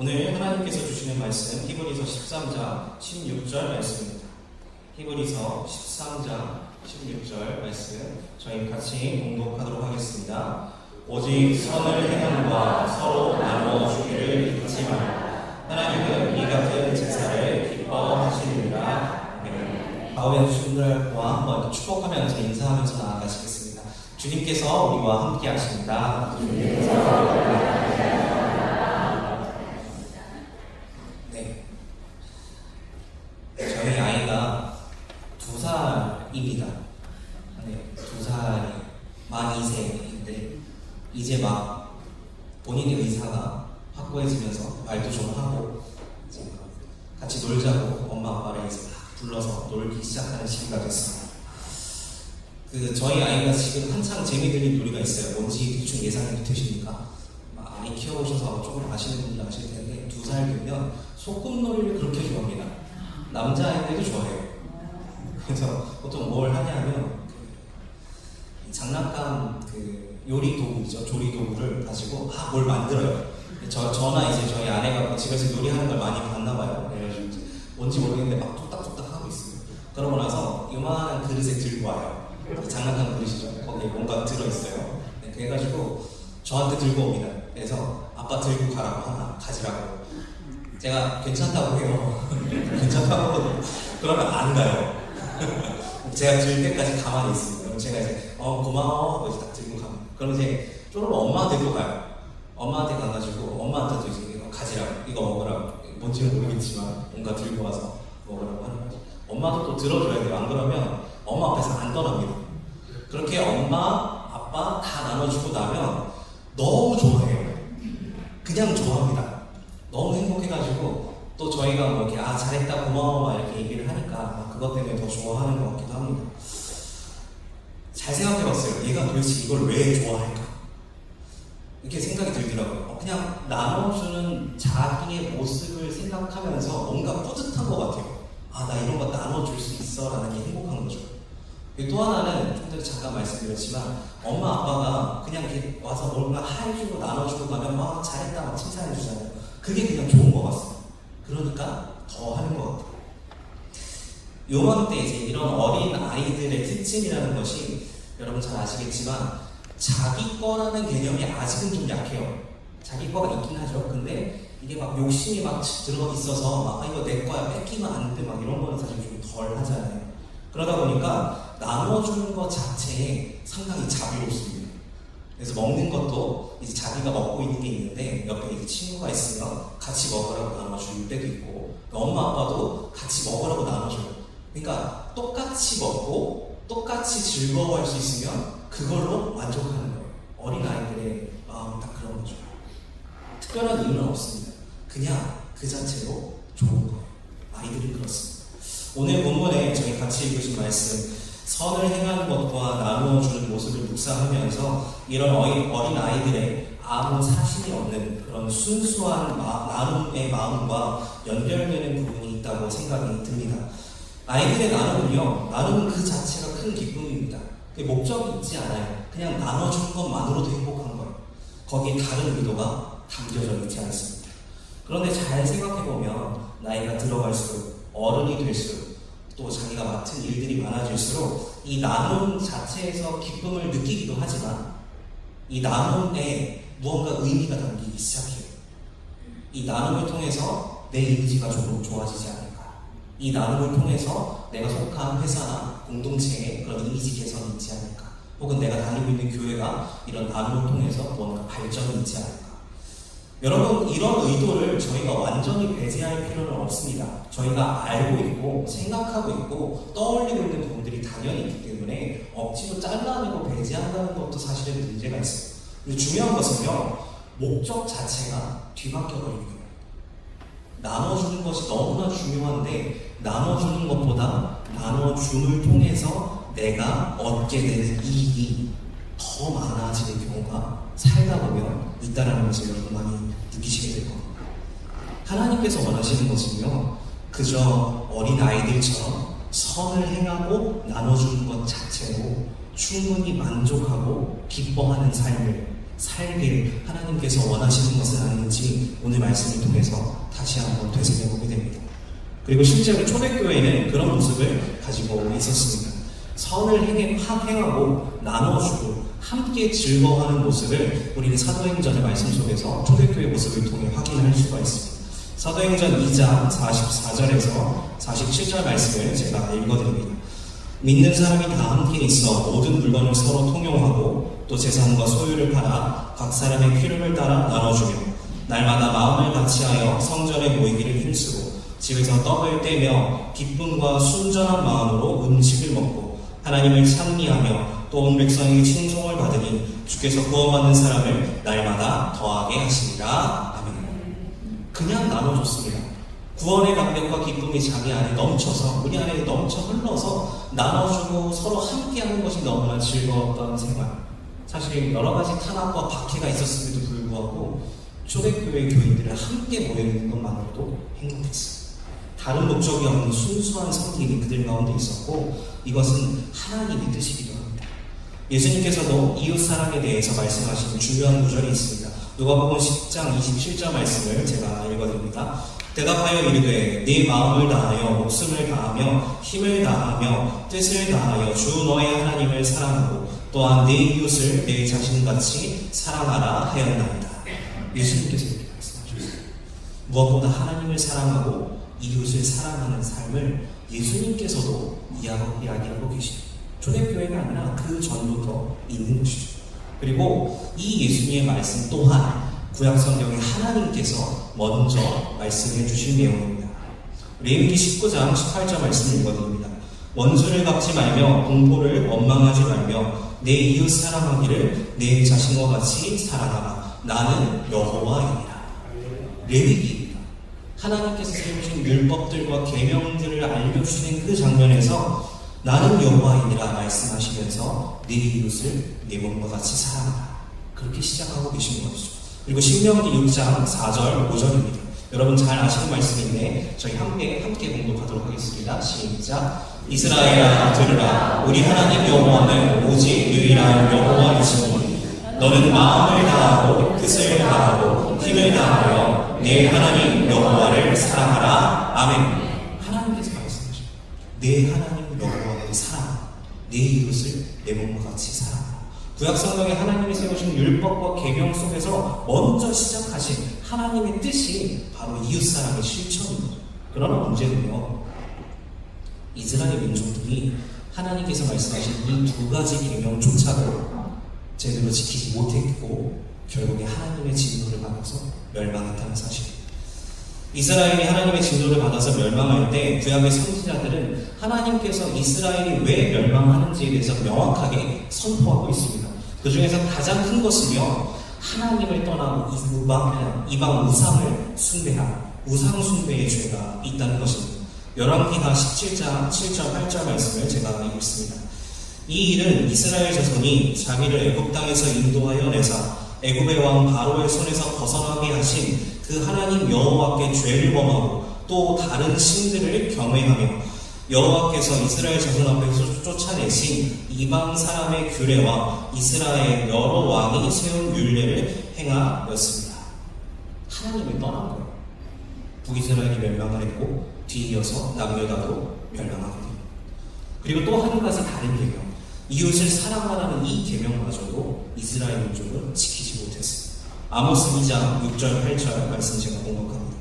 오늘 하나님께서 주시는 말씀 히브리서 13장 16절 말씀입니다. 히브리서 13장 16절 말씀 저희 같이 공독하도록 하겠습니다. 오직 선을 행함과 서로 나누어 주기를 잊지 말라. 하나님은 이 같은 제사를 기뻐하시느니라. 아멘. 가오에 주신 분들과 한번 축복하면서 인사하면서 나아가시겠습니다. 주님께서 우리와 함께 하십니다. 네. 저희 아이가 두 살입니다. 네, 두 살이 만 2세인데 막 본인의 의사가 확고해지면서 말도 좀 하고 같이 놀자고 엄마 아빠를 이제 막 불러서 놀기 시작하는 시기가 됐습니다. 그 저희 아이가 지금 한창 재미들린 놀이가 있어요. 뭔지 대충 예상이 되십니까? 막 아이 키워보셔서 조금 아시는 분들 아실 텐데 두 살 되면 소꿉놀이를 그렇게 좋아합니다. 남자아이들도 좋아해요. 그래서 보통 뭘 하냐면 그 장난감 그 요리 도구죠 조리 도구를 가지고 아 뭘 만들어요. 저 저나 이제 저희 아내가 집에서 요리하는 걸 많이 봤나 봐요. 그래가지고 뭔지 모르겠는데 막 뚝딱뚝딱 하고 있어요. 그러고 나서 요만한 그릇에 들고 와요. 장난감 그릇이죠. 거기에 뭔가 들어있어요. 네, 그래가지고 저한테 들고 옵니다. 그래서 아빠 들고 가라고 하나 가지라고. 제가 괜찮다고 해요. 괜찮다고 하거든요. 그러면 안 가요. 제가 들 때까지 가만히 있습니다. 그럼 제가 이제 어 고마워 하고 이제 딱 들고 가면 그럼 이제 쪼르르 엄마한테도 가요. 엄마한테 가가지고 엄마한테도 이제 이거 가지라고 이거 먹으라고 뭔지는 모르겠지만 뭔가 들고 와서 먹으라고 하는 거죠. 엄마도 또 들어줘야 돼요. 안 그러면 엄마 앞에서 안 떠납니다. 그렇게 엄마, 아빠 다 나눠주고 나면 너무 좋아해요. 그냥 좋아합니다. 너무 행복해가지고 또 저희가 뭐 이렇게 아 잘했다 고마워 막 이렇게 얘기를 하니까 막 그것 때문에 더 좋아하는 것 같기도 합니다. 잘 생각해봤어요. 얘가 도대체 이걸 왜 좋아할까? 이렇게 생각이 들더라고요. 어, 그냥 나눠주는 자기의 모습을 생각하면서 뭔가 뿌듯한 것 같아요. 아, 나 이런 거 나눠줄 수 있어 라는 게 행복한 거죠. 또 하나는 좀 전에 잠깐 말씀드렸지만 엄마 아빠가 그냥 이렇게 와서 뭔가 해주고 나눠주고 가면 막 잘했다 막 칭찬해 주잖아요. 그게 그냥 좋은 것 같습니다. 그러니까 더 하는 것 같아요. 요맘때 이제 이런 어린 아이들의 특징이라는 것이 여러분 잘 아시겠지만 자기 거라는 개념이 아직은 좀 약해요. 자기 거가 있긴 하죠. 근데 이게 막 욕심이 막 들어 있어서 막 아, 이거 내 거야 뺏기면 안 돼 막 이런 거는 사실 좀 덜 하잖아요. 그러다 보니까 나눠주는 것 자체에 상당히 자비롭습니다. 그래서 먹는 것도 이제 자기가 먹고 있는 게 있는데 옆에 이제 친구가 있으면 같이 먹으라고 나눠줄 때도 있고 엄마 아빠도 같이 먹으라고 나눠줘요. 그러니까 똑같이 먹고 똑같이 즐거워할 수 있으면 그걸로 만족하는 거예요. 어린 아이들의 마음은 딱 그런 거죠. 특별한 이유는 없습니다. 그냥 그 자체로 좋은 거예요. 아이들은 그렇습니다. 오늘 본문에 저희 같이 읽으신 말씀 선을 행하는 것과 나누어 주는 모습을 묵상하면서 이런 어린, 어린 아이들의 아무 사실이 없는 그런 순수한 마, 나눔의 마음과 연결되는 부분이 있다고 생각이 듭니다. 아이들의 나눔은요, 나눔은 그 자체가 큰 기쁨입니다. 그 목적이 있지 않아요. 그냥 나눠주는 것만으로도 행복한 거예요. 거기에 다른 의도가 담겨져 있지 않습니다. 그런데 잘 생각해보면 나이가 들어갈수록 어른이 될수록 또 자기가 맡은 일들이 많아질수록 이 나눔 자체에서 기쁨을 느끼기도 하지만 이 나눔에 무언가 의미가 담기기 시작해요. 이 나눔을 통해서 내 이미지가 조금 좋아지지 않을까. 이 나눔을 통해서 내가 속한 회사나 공동체에 그런 이미지 개선이 있지 않을까. 혹은 내가 다니고 있는 교회가 이런 나눔을 통해서 뭔가 발전이 있지 않을까. 여러분, 이런 의도를 저희가 완전히 배제할 필요는 없습니다. 저희가 알고 있고, 생각하고 있고, 떠올리고 있는 부분들이 당연히 있기 때문에 억지로 잘라내고 배제한다는 것도 사실은 문제가 있어요. 그리고 중요한 것은요, 목적 자체가 뒤바뀌어버리는 거예요. 나눠주는 것이 너무나 중요한데, 나눠주는 것보다 나눠줌을 통해서 내가 얻게 되는 이익이 더 많아지는 경우가 살다 보면 있다라는 것을 여러분 많이 느끼시게 될 겁니다. 하나님께서 원하시는 것은요, 그저 어린 아이들처럼 선을 행하고 나눠주는 것 자체로 충분히 만족하고 기뻐하는 삶을 살길 하나님께서 원하시는 것은 아닌지 오늘 말씀을 통해서 다시 한번 되새겨보게 됩니다. 그리고 실제로 초대교회는 그런 모습을 가지고 있었습니다. 선을 행해- 행하고 나눠주고 함께 즐거워하는 모습을 우리는 사도행전의 말씀 속에서 초대교회 모습을 통해 확인할 수가 있습니다. 사도행전 2장 44절에서 47절 말씀을 제가 읽어드립니다. 믿는 사람이 다 함께 있어 모든 물건을 서로 통용하고 또 재산과 소유를 팔아 각 사람의 필요를 따라 나눠주며 날마다 마음을 같이하여 성전에 모이기를 힘쓰고 집에서 떡을 떼며 기쁨과 순전한 마음으로 음식을 먹고 하나님을 찬미하며 또 온 백성에게 칭송을 받으니 주께서 구원받는 사람을 날마다 더하게 하시니라 아멘. 그냥 나눠줬습니다. 구원의 감격과 기쁨이 자기 안에 넘쳐서 우리 안에 넘쳐 흘러서 나눠주고 서로 함께하는 것이 너무나 즐거웠던 생활. 사실 여러 가지 탄압과 박해가 있었음에도 불구하고 초대교회 교인들을 함께 모여 있는 것만으로도 행복했어요. 다 른 목적이 없는 순수한 섬김이 그들 가운데 있었고 이것은 하나님의 뜻이기도 합니다. 예수님께서도 이웃 사랑에 대해서 말씀하신 중요한 구절이 있습니다. 누가복음 10장 27절 말씀을 제가 읽어드립니다. 대답하여 이르되 네 마음을 다하여 목숨을 다하며 힘을 다하며 뜻을 다하여 주 너의 하나님을 사랑하고 또한 네 이웃을 내 자신같이 사랑하라 하였나이다. 예수님께서 이렇게 말씀하셨어요. 무엇보다 하나님을 사랑하고 이웃을 사랑하는 삶을 예수님께서도 이야기- 이야기하고 계십니다. 초대교회가 아니라 그 전부터 있는 것이죠. 그리고 이 예수님의 말씀 또한 구약성경에 하나님께서 먼저 말씀해 주신 내용입니다. 레위기 19장 18절 말씀을 읽어드립니다. 원수를 갚지 말며 공포를 원망하지 말며 내 이웃 사랑하기를 내 자신과 같이 사랑하라. 나는 여호와이니라. 레위기입니다. 하나님께서 세우신 율법들과 계명들을 알려주시는 그 장면에서 나는 여호와이니라 말씀하시면서 네 이웃을 내 몸과 같이 사랑하라. 그렇게 시작하고 계신 것이죠. 그리고 신명기 6장 4절 5절입니다. 여러분 잘 아시는 말씀인데 저희 함께 함께 공독하도록 하겠습니다. 시작. 이스라엘아 들으라 우리 하나님 여호와는 오직 유일한 여호와이시니 너는 마음을 다하고 뜻을 다하고 힘을 다하여 내 하나님 여호와를 사랑하라. 아멘. 하나님께서 말씀하십니다. 내 하나님 여호와를 사랑하라. 내 이웃을 내 몸과 같이 사랑하라. 구약 성경에 하나님이 세우신 율법과 계명 속에서 먼저 시작하신 하나님의 뜻이 바로 이웃 사랑의 실천입니다. 그러나 문제는요. 이스라엘 민족들이 하나님께서 말씀하신 이 두 가지 계명조차도 제대로 지키지 못했고 결국에 하나님의 진노를 받아서 멸망했다는 사실입니다. 이스라엘이 하나님의 진노를 받아서 멸망할 때 구약의 선지자들은 하나님께서 이스라엘이 왜 멸망하는지에 대해서 명확하게 선포하고 있습니다. 그 중에서 가장 큰 것은요, 하나님을 떠나고 이방, 이방 우상을 숭배한 우상 숭배의 죄가 있다는 것입니다. 열왕기하 17장 7절 8절 말씀을 제가 읽겠습니다. 이 일은 이스라엘 자손이 자기를 애굽 땅에서 인도하여 내사 애굽의 왕 바로의 손에서 벗어나게 하신 그 하나님 여호와께 죄를 범하고 또 다른 신들을 경외하며 여호와께서 이스라엘 자손 앞에서 쫓아내신 이방 사람의 규례와 이스라엘 여러 왕이 세운 율례를 행하였습니다. 하나님을 떠난 거예요. 북이스라엘이 멸망을 했고 뒤이어서 남유다도 됩니다. 그리고 또 한 가지 다른 계명, 이웃을 사랑하라는 이 계명마저도 이스라엘 민족은 지키지 못했습니다. 아모스 2장 6절 8절 말씀 제가 공독합니다.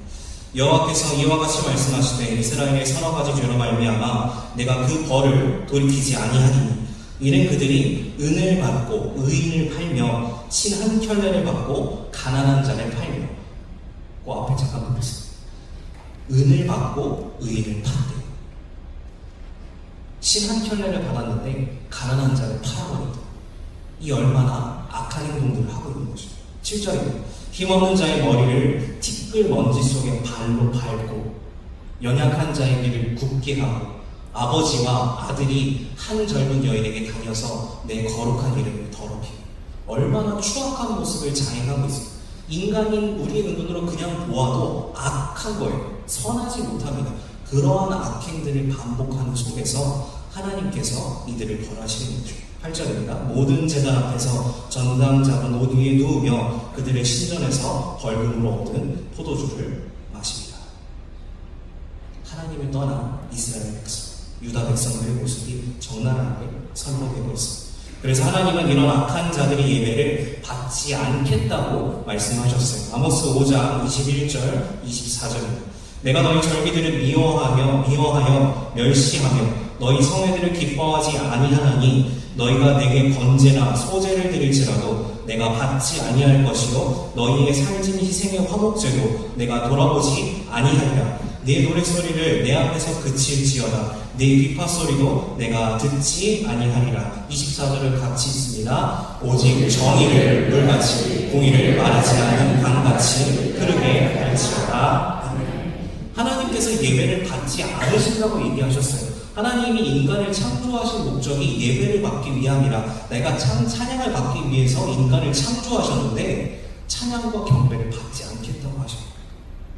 여호와께서 이와 같이 말씀하시되 이스라엘의 서너 가지 죄로 말미암아 내가 그 벌을 돌이키지 아니하리니 이는 그들이 은을 받고 의인을 팔며 신한 켤레를 받고 가난한 자를 팔며 그 앞에 잠깐 보겠습니다. 은을 받고 의인을 판대. 신한 켤레를 받았는데 가난한 자를 팔아버린다. 이 얼마나 악한 행동들을 하고 있는 것이죠. 7절입니다. 힘없는 자의 머리를 티끌 먼지 속에 발로 밟고 연약한 자의 길을 굽게 하고 아버지와 아들이 한 젊은 여인에게 다녀서 내 거룩한 이름을 더럽히고 얼마나 추악한 모습을 자행하고 있습니다. 인간인 우리의 눈으로 그냥 보아도 악한 거예요. 선하지 못합니다. 그러한 악행들을 반복하는 속에서 하나님께서 이들을 벌하시는 거죠. 8절입니다. 모든 재단 앞에서 전당 잡은 옷 위에 누우며 그들의 신전에서 벌금으로 얻은 포도주를 마십니다. 하나님을 떠난 이스라엘 백성, 유다 백성들의 모습이 적나라하게 선포되고 있습니다. 그래서 하나님은 이런 악한 자들의 예배를 받지 않겠다고 말씀하셨어요. 아모스 5장 21절, 24절입니다. 내가 너희 절기들을 미워하며 미워하여 멸시하며 너희 성회들을 기뻐하지 아니하나니 너희가 내게 번제나 소제를 드릴지라도 내가 받지 아니할 것이요 너희의 살진 희생의 화목제도 내가 돌아보지 아니하리라. 내 노랫소리를 내 앞에서 그칠지어다. 내 비파소리도 내가 듣지 아니하리라. 24절을 같이 있습니다. 오직 정의를 물같이 공의를 말하지 않는 강같이 흐르게 할지어다. 하나님께서 예배를 받지 않으신다고 얘기하셨어요. 하나님이 인간을 창조하신 목적이 예배를 받기 위함이라 내가 찬, 찬양을 받기 위해서 인간을 창조하셨는데 찬양과 경배를 받지 않겠다고 하셨어요.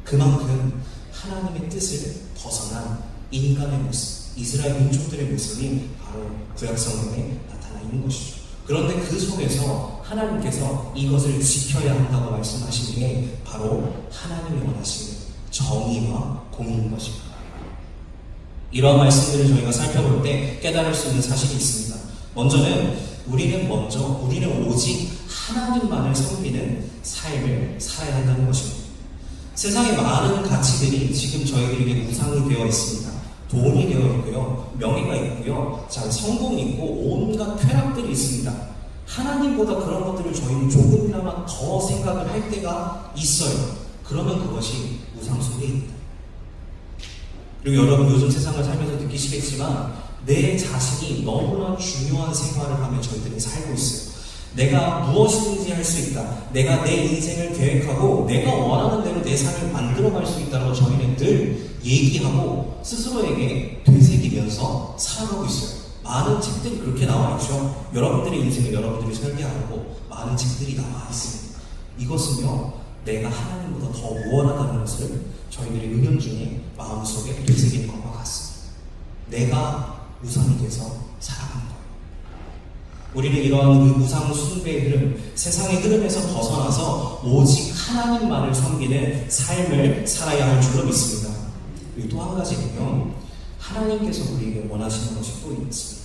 그만큼 하나님의 뜻을 벗어난 인간의 모습, 이스라엘 민족들의 모습이 바로 구약성경에 나타나 있는 것이죠. 그런데 그 속에서 하나님께서 이것을 지켜야 한다고 말씀하신 게 바로 하나님이 원하시는 정의와 공인 것입니다. 이러한 말씀들을 저희가 살펴볼 때 깨달을 수 있는 사실이 있습니다. 먼저는 우리는 먼저 우리는 오직 하나님만을 섬기는 삶을 살아야 한다는 것입니다. 세상에 많은 가치들이 지금 저희들에게 우상이 되어 있습니다. 돈이 되어 있고요, 명예가 있고요, 자 성공이 있고 온갖 쾌락들이 있습니다. 하나님보다 그런 것들을 저희는 조금이나마 더 생각을 할 때가 있어요. 그러면 그것이 우상 숭배입니다. 그리고 여러분 요즘 세상을 살면서 느끼시겠지만 내 자신이 너무나 중요한 생활을 하며 저희들이 살고 있어요. 내가 무엇이든지 할 수 있다. 내가 내 인생을 계획하고 내가 원하는 대로 내 삶을 만들어갈 수 있다고 저희는 늘 얘기하고 스스로에게 되새기면서 살아가고 있어요. 많은 책들이 그렇게 나와 있죠. 여러분들의 인생을 여러분들이 설계하고 많은 책들이 나와 있습니다. 이것은요, 내가 하나님보다 더 우월하다는 것을 저희들이 은연중에 마음속에 되새기는 것과 같습니다. 내가 우상이 돼서 살아가는 거예요. 우리는 이러한 그 우상 숭배의 흐름, 세상의 흐름에서 벗어나서 오직 하나님만을 섬기는 삶을 살아야 할 줄로 믿습니다. 그리고 또 한 가지는요, 하나님께서 우리에게 원하시는 것이 또 있습니다.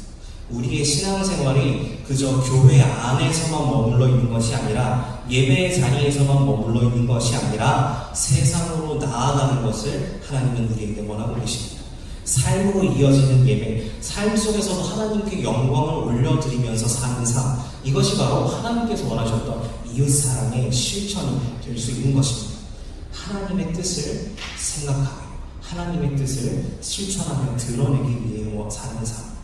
우리의 신앙생활이 그저 교회 안에서만 머물러 있는 것이 아니라 예배 자리에서만 머물러 있는 것이 아니라 세상으로 나아가는 것을 하나님은 우리에게 원하고 계십니다. 삶으로 이어지는 예배, 삶 속에서도 하나님께 영광을 올려드리면서 사는 삶, 이것이 바로 하나님께서 원하셨던 이웃사랑의 실천이 될 수 있는 것입니다. 하나님의 뜻을 생각하며 하나님의 뜻을 실천하며 드러내기 위해 사는 삶.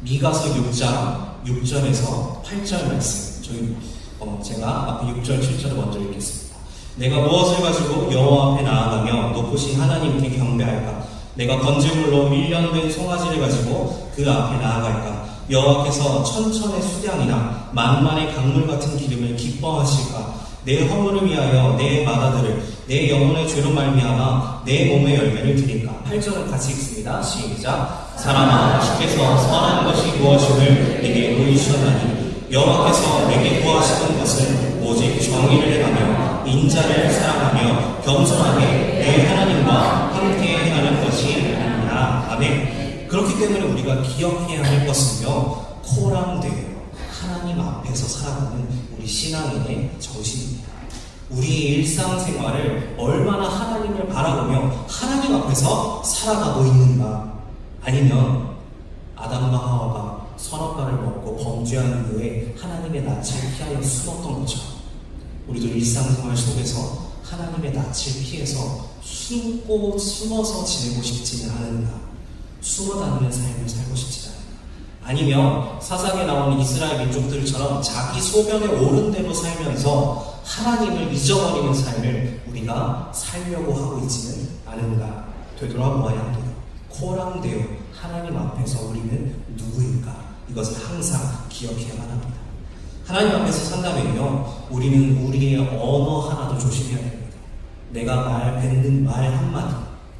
미가서 6장 6절에서 8절 말씀 저희 어, 제가 앞에 6절 7절을 먼저 읽겠습니다. 내가 무엇을 가지고 여호와 앞에 나아가며 높으신 하나님께 경배할까? 내가 건질물로 밀련된 송아지를 가지고 그 앞에 나아갈까? 여호와께서 천천의 수량이나 만만의 강물 같은 기름을 기뻐하실까? 내 허물을 위하여 내 마다들을 내 영혼의 죄로 말미암아 내 몸의 열매를 드릴까? 8절을 같이 읽습니다. 시작. 사람아 주께서 선한 것이 무엇임을 내게 보이시었나니 여호와께서 내게 구하시는 것은 오직 정의를 행하며 인자를 사랑하며 겸손하게 내 하나님과 함께 행하는 것이 아니냐. 아멘. 그렇기 때문에 우리가 기억해야 할 것은요. 코랑되어 하나님 앞에서 살아가는 우리 신앙인의 정신입니다. 우리의 일상생활을 얼마나 하나님을 바라보며 하나님 앞에서 살아가고 있는가 아니면 아담과 하와가 선악과를 먹고 범죄한 이후에 낯을 피하여 숨었던 것처럼 우리도 일상생활 속에서 하나님의 낯을 피해서 숨고 숨어서 지내고 싶지는 않은가? 숨어 다니는 삶을 살고 싶지 않은가? 아니면 사상에 나오는 이스라엘 민족들처럼 자기 소변에 오른 대로 살면서 하나님을 잊어버리는 삶을 우리가 살려고 하고 있지는 않은가? 되돌아보아야 합니다. 코랑되어 하나님 앞에서 우리는 누구인가? 이것을 항상 기억해야만 합니다. 하나님 앞에서 산다면요 우리는 우리의 언어 하나도 조심해야 됩니다. 내가 말 뱉는 말 한마디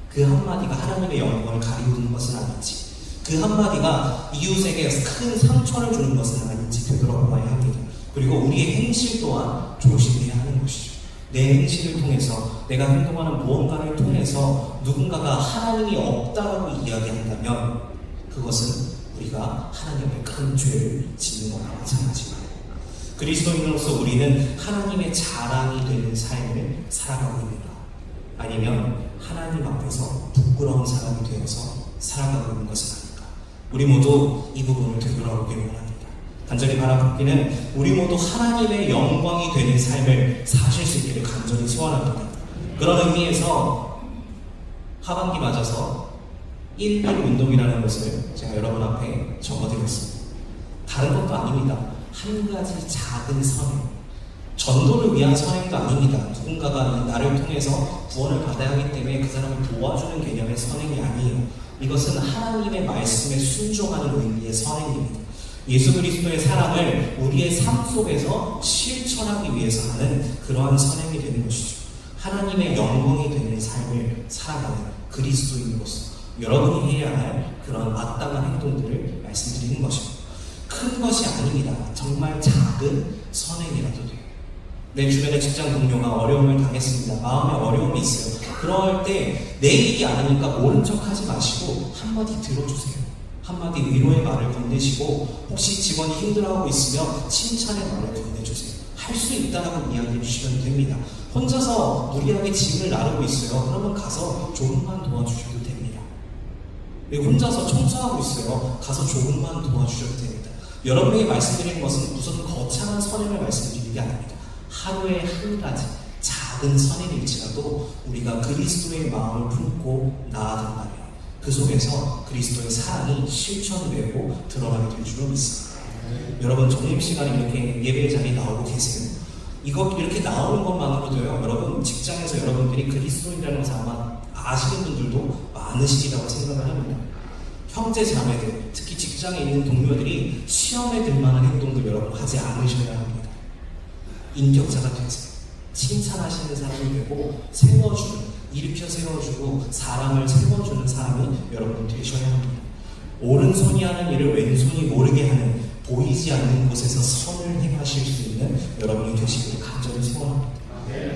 그 한마디가 하나님의 영광을 가리우는 것은 아니지 그 한마디가 이웃에게 큰 상처를 주는 것은 아닌지 되돌아봐야 합니다. 그리고 우리의 행실 또한 조심해야 하는 것이죠. 내 행실을 통해서 내가 행동하는 무언가를 통해서 누군가가 하나님이 없다라고 이야기한다면 그것은 우리가 하나님 앞에 큰 죄를 짓는 것과 마찬가지입니다. 그리스도인으로서 우리는 하나님의 자랑이 되는 삶을 살아가고 있는가? 아니면 하나님 앞에서 부끄러운 사람이 되어서 살아가고 있는 것은 아닌가? 우리 모두 이 부분을 되돌아보기를 원합니다. 간절히 바라보기는 우리 모두 하나님의 영광이 되는 삶을 사실 수 있기를 간절히 소원합니다. 그런 의미에서 하반기 맞아서 1일 운동이라는 것을 제가 여러분 앞에 적어드렸습니다. 다른 것도 아닙니다. 한 가지 작은 선행. 전도를 위한 선행도 아닙니다. 누군가가 이 나를 통해서 구원을 받아야 하기 때문에 그 사람을 도와주는 개념의 선행이 아니에요. 이것은 하나님의 말씀에 순종하는 의미의 선행입니다. 예수 그리스도의 사랑을 우리의 삶 속에서 실천하기 위해서 하는 그러한 선행이 되는 것이죠. 하나님의 영광이 되는 삶을 살아가는 그리스도인으로서 여러분이 해야 할 그런 마땅한 행동들을 말씀드리는 것입니다. 큰 것이 아닙니다. 정말 작은 선행이라도 돼요. 내 주변의 직장 동료가 어려움을 당했습니다. 마음에 어려움이 있어요. 그럴 때내 일이 아니니까 모른 척 하지 마시고 한마디 들어주세요. 한마디 위로의 말을 건네시고 혹시 직원이 힘들어하고 있으면 칭찬의 말을 건네주세요. 할 수 있다라고 이야기해 주시면 됩니다. 혼자서 무리하게 짐을 나르고 있어요. 그러면 가서 조금만 도와주셔도 됩니다. 왜 혼자서 청소하고 있어요. 가서 조금만 도와주셔도 됩니다. 여러분에게 말씀드리는 것은 우선 거창한 선행을 말씀드리는 게 아닙니다. 하루에 한 가지 작은 선행일지라도 우리가 그리스도의 마음을 품고 나아간다면 그 속에서 그리스도의 사랑이 실천되고 드러나게 될 줄로 믿습니다. 여러분 점심 시간에 이렇게 예배 자리에 나오고 계세요. 이거 이렇게 나오는 것만으로도요. 여러분 직장에서 여러분들이 그리스도인이라는 아마 아시는 분들도 많으시리라고 생각을 합니다. 형제 자매들, 특히 직장에 있는 동료들이 시험에 들 만한 행동들 여러분 하지 않으셔야 합니다. 인격자가 되세요. 칭찬하시는 사람이 되고 세워주는, 일으켜 세워주고 사람을 세워주는 사람이 여러분 되셔야 합니다. 오른손이 하는 일을 왼손이 모르게 하는 보이지 않는 곳에서 선을 행하실 수 있는 여러분이 되시기를 간절히 소원합니다.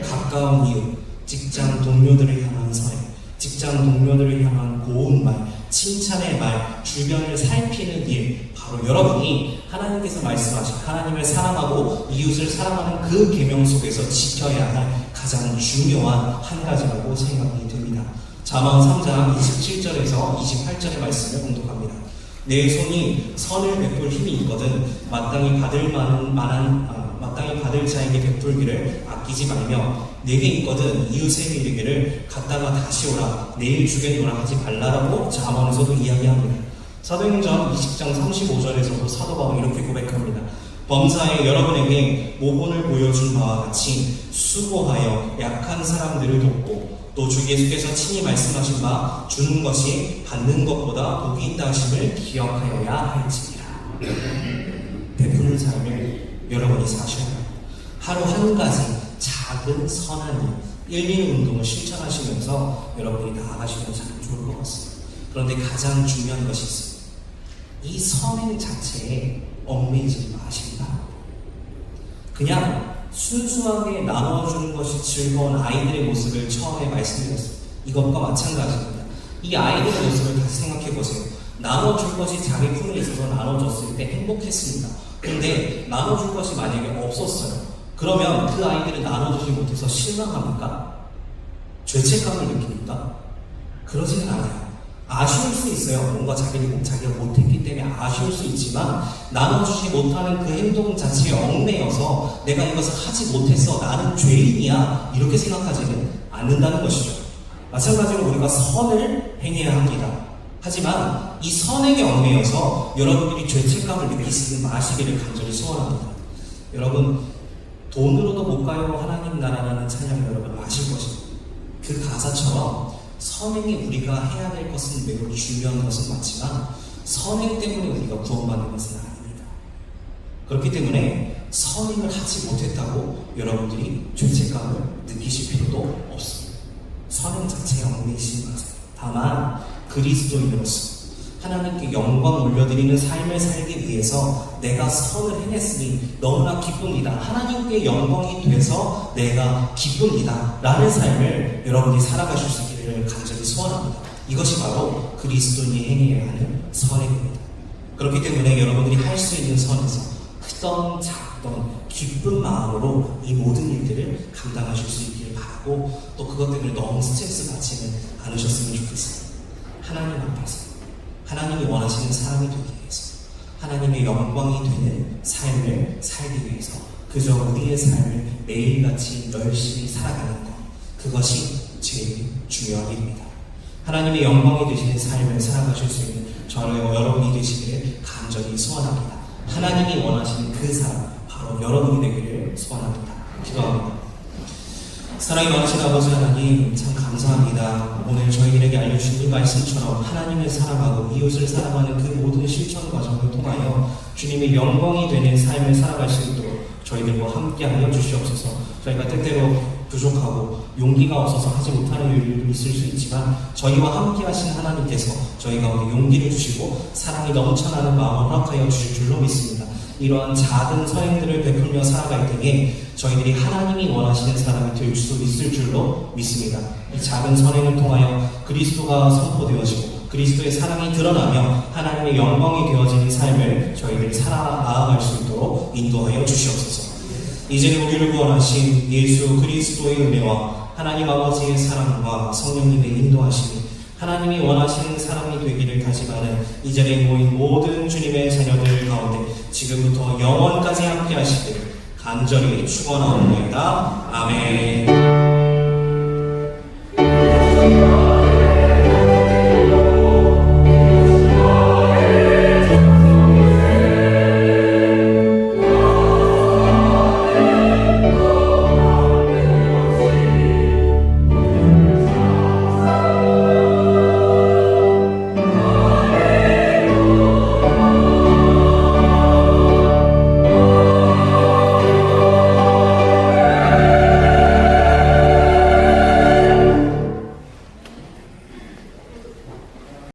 가까운 이웃, 직장 동료들을 향한 선행, 직장 동료들을 향한 고운 말, 칭찬의 말, 주변을 살피는 일, 바로 여러분이 하나님께서 말씀하신 하나님을 사랑하고 이웃을 사랑하는 그 계명 속에서 지켜야 할 가장 중요한 한 가지라고 생각이 됩니다. 자망 3장 27절에서 28절의 말씀을 공독합니다. 내 손이 선을 베풀 힘이 있거든 마땅히 받을 만한, 만한 아, 마땅히 받을 자에게 베풀기를 아끼지 말며 내게 있거든 이웃에게 이르기를 갔다가 다시 오라 내일 주겠노라 하지 말라라고 자문에서도 이야기합니다. 사도행전 20장 35절에서도 사도 바울이 이렇게 고백합니다. 범사에 여러분에게 모본을 보여준 바와 같이 수고하여 약한 사람들을 돕고 또 주 예수께서 친히 말씀하신 바 주는 것이 받는 것보다 복이 있다 하심을 기억하여야 할지니라. 베푸는 삶을 여러분이 사셔야. 하루 한 가지 작은 선한 일, 1, 2 운동을 실천하시면서 여러분이 나아가시면 참 좋을 것 같습니다. 그런데 가장 중요한 것이 있습니다. 이 선행 자체에 얽매이지 바랍니다. 그냥 순수하게 나눠주는 것이 즐거운 아이들의 모습을 처음에 말씀드렸습니다. 이것과 마찬가지입니다. 이 아이들의 모습을 다시 생각해 보세요. 나눠줄 것이 자기 품에 있어서 나눠줬을 때 행복했습니다. 근데 나눠줄 것이 만약에 없었어요. 그러면 그 아이들은 나눠주지 못해서 실망합니까? 죄책감을 느낍니까? 그러지는 않아요. 아쉬울 수 있어요. 뭔가 자기가, 자기가 못했기 때문에 아쉬울 수 있지만 나눠주지 못하는 그 행동 자체에 얽매여서 내가 이것을 하지 못했어. 나는 죄인이야. 이렇게 생각하지는 않는다는 것이죠. 마찬가지로 우리가 선을 행해야 합니다. 하지만 이 선에게 얽매여서 여러분들이 죄책감을 느끼지 마시기를 간절히 소원합니다. 여러분 돈으로도 못 가요 하나님 나라라는 찬양 여러분 아실 것입니다. 그 가사처럼 선행이 우리가 해야 될 것은 매우 중요한 것은 맞지만 선행 때문에 우리가 구원받는 것은 아닙니다. 그렇기 때문에 선행을 하지 못했다고 여러분들이 죄책감을 느끼실 필요도 없습니다. 선행 자체에 얽매이지 마세요. 다만 그리스도인으로서 하나님께 영광 올려드리는 삶을 살기 위해서 내가 선을 해냈으니 너무나 기쁩니다. 하나님께 영광이 돼서 내가 기쁩니다. 라는 삶을 여러분이 살아가실 수 있기를 간절히 소원합니다. 이것이 바로 그리스도인이 행해야 하는 선행입니다. 그렇기 때문에 여러분들이 할 수 있는 선에서 크던 작던 기쁜 마음으로 이 모든 일들을 감당하실 수 있기를 바라고 또 그것 때문에 너무 스트레스 받지는 않으셨으면 좋겠습니다. 하나님 앞에서 하나님이 원하시는 사람이 되기 위해서 하나님의 영광이 되는 삶을 살기 위해서 그저 우리의 삶을 매일같이 열심히 살아가는 것 그것이 제일 중요한 일입니다. 하나님의 영광이 되시는 삶을 살아가실 수 있는 저와 여러분이 되시기를 간절히 소원합니다. 하나님이 원하시는 그 사람 바로 여러분이 되기를 소원합니다. 기도합니다. 사랑이 많으신 아버지 하나님 참 감사합니다. 오늘 저희들에게 알려주신 이 말씀처럼 하나님을 사랑하고 이웃을 사랑하는 그 모든 실천 과정을 통하여 주님의 영광이 되는 삶을 살아갈 수 있도록 저희들과 함께하여 주시옵소서. 저희가 때때로 부족하고 용기가 없어서 하지 못하는 일도 있을 수 있지만 저희와 함께 하신 하나님께서 저희 가운데 용기를 주시고 사랑이 넘쳐나는 마음을 허락하여 주실 줄로 믿습니다. 이러한 작은 선행들을 베풀며 살아갈 때에 저희들이 하나님이 원하시는 사람이 될 수 있을 줄로 믿습니다. 이 작은 선행을 통하여 그리스도가 선포되어지고 그리스도의 사랑이 드러나며 하나님의 영광이 되어지는 삶을 저희들이 살아 나아갈 수 있도록 인도하여 주시옵소서. 이제 우리를 구원하신 예수 그리스도의 은혜와 하나님 아버지의 사랑과 성령님의 인도하심이 하나님이 원하시는 사람이 되기를 다짐하는 이 자리에 모인 모든 주님의 자녀들 가운데 지금부터 영원까지 함께 하시길 간절히 축원하옵나이다. 아멘.